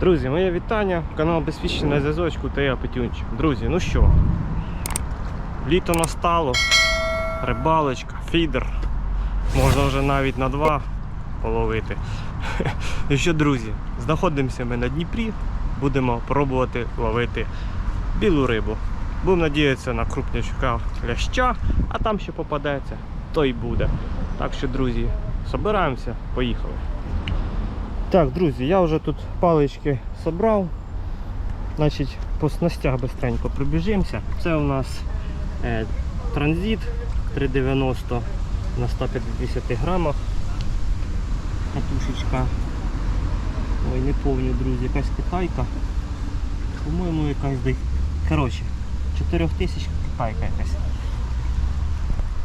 Друзі, моє вітання, канал Безпічний зв'язочку та я Петюнчик. Друзі, ну що, літо настало, рибалочка, фідер. Можна вже навіть на два половити. Ну що, друзі, знаходимося ми на Дніпрі, будемо пробувати ловити білу рибу. Будемо надіятися на крупнячка ляща, а там що попадеться, то й буде. Так що, друзі, збираємося, поїхали. Так, друзі, я вже тут палички собрав. Значить, по снастях бистренько пробіжимося. Це у нас е, транзит 390 на 150 грамах. Катушечка. Ой, не помню, друзі, якась китайка. По-моєму, якась десь. Коротше, 4000 китайка якась.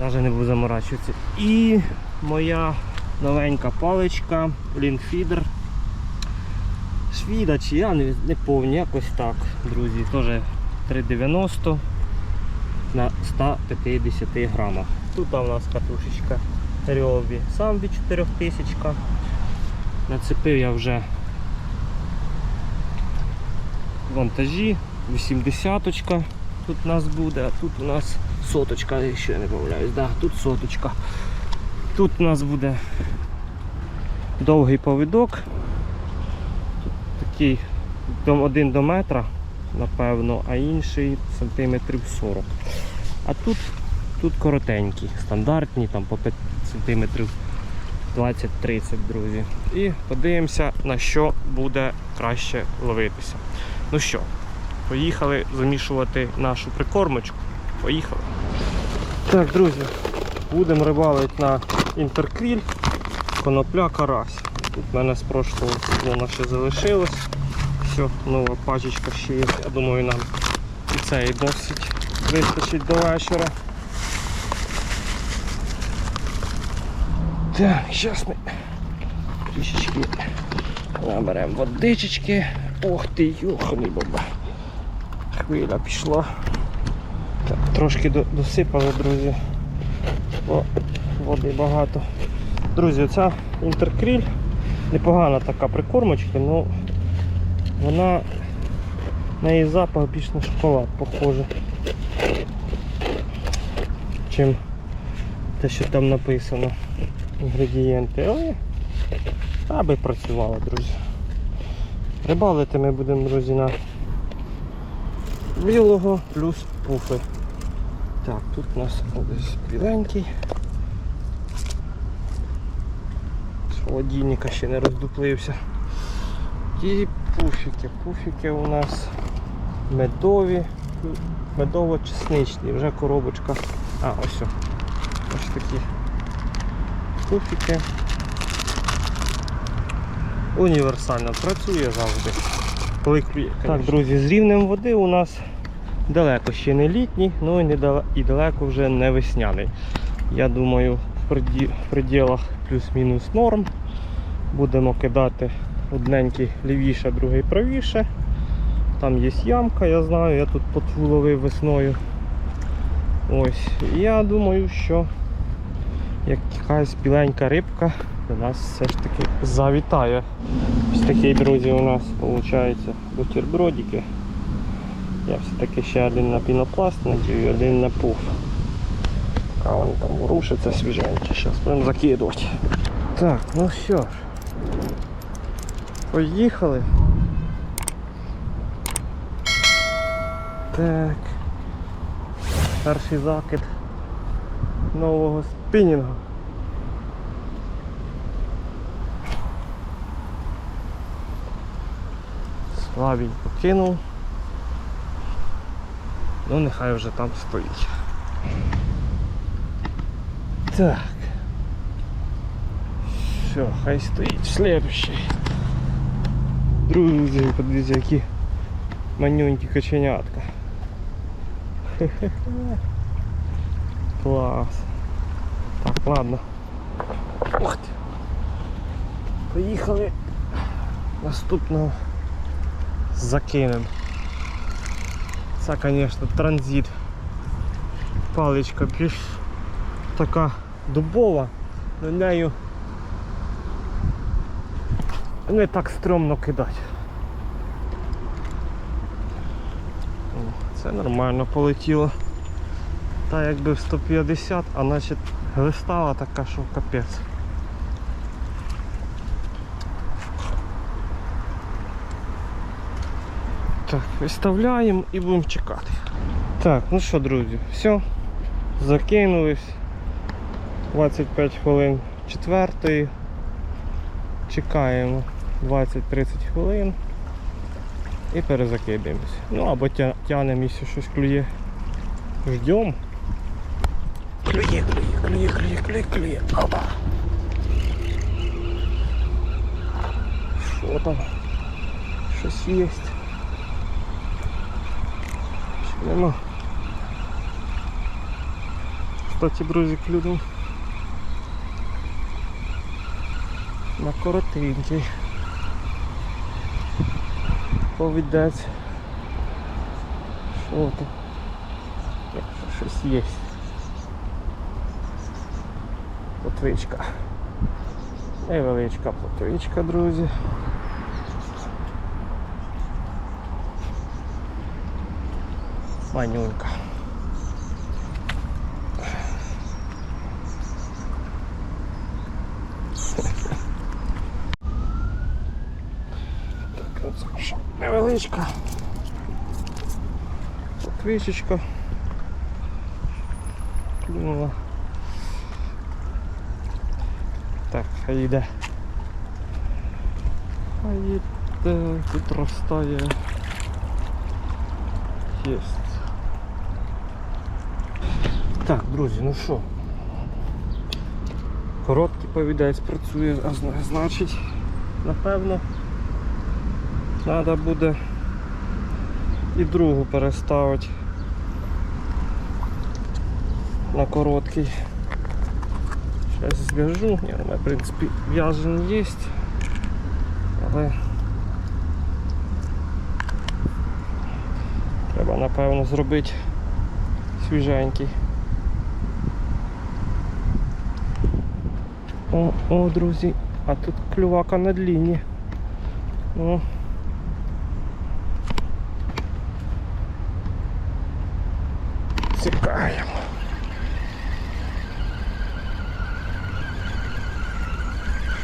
Навіть не буду заморачуватися. І моя новенька паличка, лінкфідер. Швіда чи я не, не пам'ятаю, якось так, друзі. Теж 3,90 на 150 грамах. Тут у нас катушечка Рьові Самбі 4000. Нацепив я вже вантажі, 80 тут у нас буде, а тут у нас соточка, якщо я не помиляюсь, да, тут соточка. Тут у нас буде довгий повідок. Такий один до метра, напевно, а інший сантиметрів 40. А тут, тут коротенькі, стандартні, там по 5 сантиметрів 20-30, друзі. І подивимося, на що буде краще ловитися. Ну що, поїхали замішувати нашу прикормочку. Поїхали. Так, друзі, будемо рибалити на інтеркріль, конопля, карась. Тут в мене з прошлого сезону ще залишилось. Все, нова пачечка ще є. Я думаю, нам і це і досить вистачить до вечора. Так, зараз ми трішечки наберемо водичечки. Ох ти, йоханий баба. Хвиля пішла. Трошки досипали, друзі. Бо води багато. Друзі, ця інтеркріль непогана така прикормочка, але вона на її запах більш на шоколад похоже. Чим те, що там написано. Інгредієнти. Але аби працювала, друзі. Рибалити ми будемо, друзі, на білого плюс пуфи. Так, тут у нас біленький. З холодильника ще не роздуплився. І пуфіки. Пуфіки у нас медові, медово-чесничні, вже коробочка. А, ось. Ось такі пуфіки. Універсально працює завжди. Коли так, друзі, з рівнем води у нас далеко ще не літній, ну і, недале- і далеко вже не весняний. Я думаю, в приді- в пределах плюс-мінус норм. Будемо кидати одненький лівіше, другий правіше. Там є ямка, я знаю, я тут потву ловив весною. Ось. Я думаю, що якась біленька рибка до нас все ж таки завітає. Ось такий, друзі, у нас виходить бутербродики. Я все-таки ще один на пінопласт надію один на пуф. А вони там рушаться свіженькі. Зараз будемо закидувати. Так, ну що ж. Поїхали. Так. Перший закид нового спінінгу. Слабенько кинув. Ну нехай вже там стоїть. Так. Все, хай стоїть. Слідущий. Друзі, подивіться, які манюнькі каченятка. Хе-хе-хе. Клас. Так, ладно. Ух ти. Поїхали. Наступного закинемо. Це, звісно, транзит. Паличка більш така дубова, на нею не так стрьомно кидати. О, Це нормально полетіло. Та якби в 150, а значить глистала така, що капець. Так, виставляємо і будемо чекати. Так, ну що, друзі, все. Закинулись. 25 хвилин четвертої. Чекаємо 20-30 хвилин і перезакидаємось. Ну або тя- тянемо, якщо щось клює. Ждем. Клює, клює, клює, клює, клює, клює. Опа. Що там? Щось є. Чи нема? Кстати, друзі, клюнув. На коротенький. Повідець. Що? Ні, Щось є. Плотвичка. Невеличка плотвичка, друзі. Манюнька. Так, оце Невеличка. Плотвичечка. Клюнула. Так, хай йде. Хай йде, тут ростає. Єсть. Так, друзі, ну що? Короткий повідець працює, а значить, напевно, треба буде і другу переставити на короткий. Зараз зв'яжу. Ні, у мене, в принципі, в'язаний є. Але треба, напевно, зробити свіженький. О, о, друзі, а тут клювака на длінні. Ну. Цікаємо.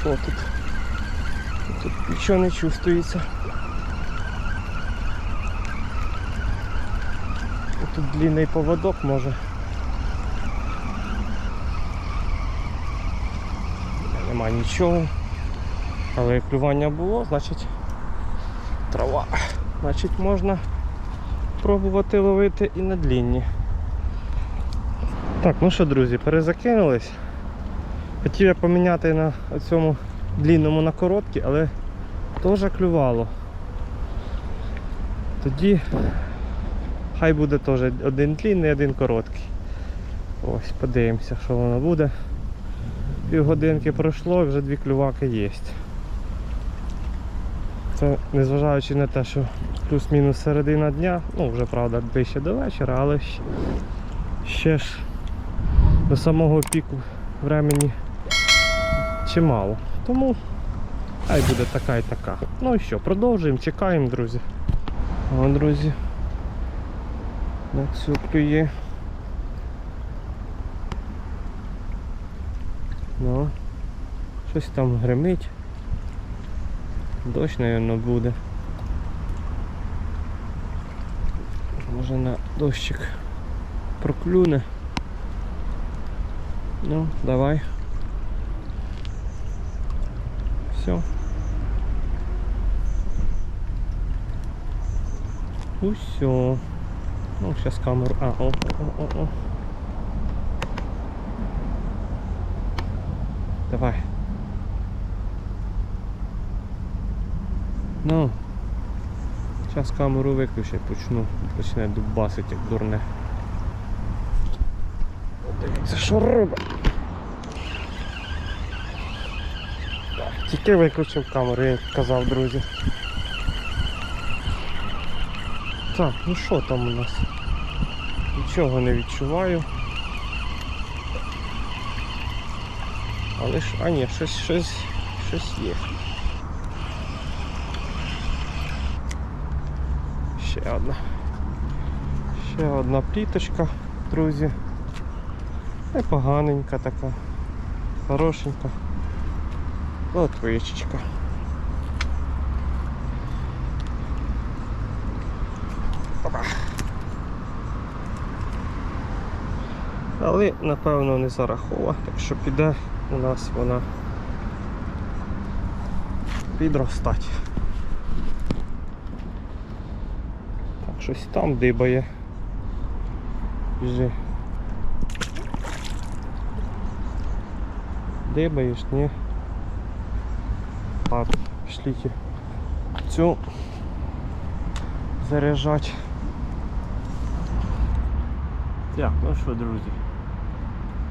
Що тут? Тут нічого не чувствується. Тут длинний поводок може. Нема нічого. Але клювання було, значить трава. Значить можна пробувати ловити і на длінні. Так, ну що, друзі, перезакинулись. Хотів я поміняти на цьому длінному на короткий, але теж клювало. Тоді хай буде теж один длінний, один короткий. Ось, подивимося, що воно буде. Півгодинки пройшло, вже дві клюваки є. Це незважаючи на те, що плюс-мінус середина дня, ну вже правда ближче до вечора, але ще ж до самого піку времени чимало. Тому хай буде така і така. Ну і що, продовжуємо, чекаємо, друзі. О, друзі. На цю Ну, щось там гримить. Дощ, мабуть, буде. Може на дощик проклюне. Ну, давай. Все. Усё. Ну, сейчас камеру. А, о, о, о, о, Давай. Ну. Зараз камеру виключу, почну. Почне дубасити як дурне. Дивіться, що. Так, Тільки виключив камеру, як казав, друзі. Так, ну що там у нас? Нічого не відчуваю. Але ж, а ні, щось щось, щось є. Ще одна. Ще одна пліточка, друзі. Непоганенька така, хорошенька, лотвичечка. Опа. Але напевно не зарахова, так що піде у нас вона підростати. Так, щось там дибає. Біжи. Дибаєш, ні? Так, шліки. Цю заряджать. Так, ну що, друзі?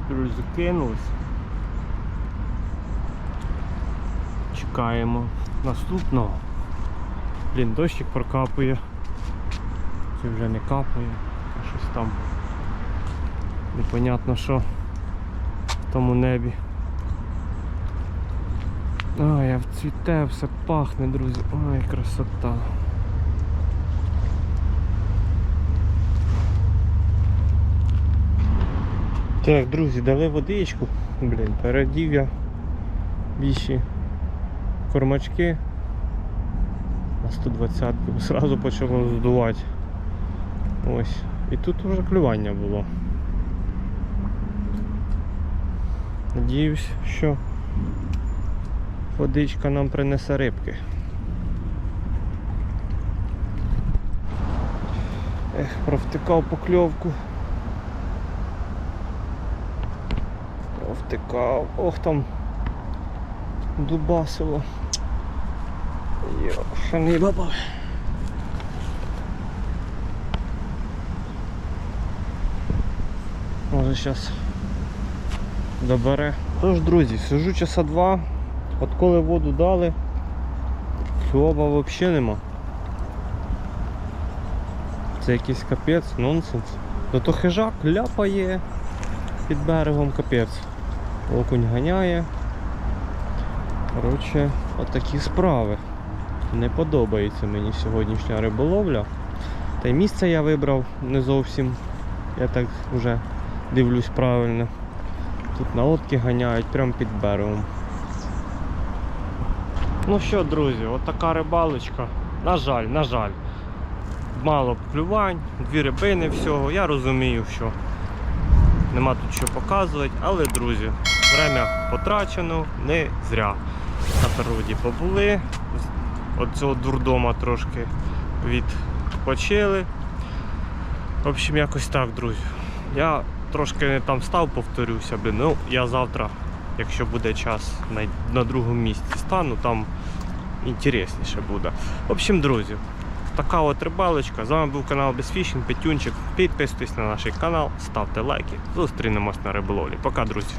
Друзі, кинулись. Чекаємо наступного. Блін, дощик прокапує. Чи вже не капає, а щось там непонятно що в тому небі. Ой, а цвіте, все пахне, друзі. Ой, красота. Так, друзі, дали водичку. Блін, передів я більші кормачки на 120 Зразу почало здувати. Ось. І тут вже клювання було. Надіюсь, що водичка нам принесе рибки. Ех, провтикав покльовку. Провтикав. Ох там дубасило. Йошаний баба. Може зараз добере. Тож, друзі, сижу часа два. От коли воду дали, кльова взагалі нема. Це якийсь капець, нонсенс. Зато хижак ляпає під берегом капець. Окунь ганяє. Коротше, отакі справи. Не подобається мені сьогоднішня риболовля. Та й місце я вибрав не зовсім. Я так вже дивлюсь правильно. Тут на лодки ганяють прямо під берегом. Ну що, друзі, от така рибалочка. На жаль, на жаль. Мало клювань, дві рибини всього. Я розумію, що нема тут що показувати, але, друзі, время потрачено не зря. Природі побули. От цього дурдома трошки відпочили. В общем, якось так, друзі. Я трошки не там став, повторюся, блін. Ну, я завтра, якщо буде час, на, на другому місці стану, там інтересніше буде. В общем, друзі, така от рибалочка. З вами був канал Безфішінг, Петюнчик. Підписуйтесь на наш канал, ставте лайки. Зустрінемось на риболовлі. Пока, друзі.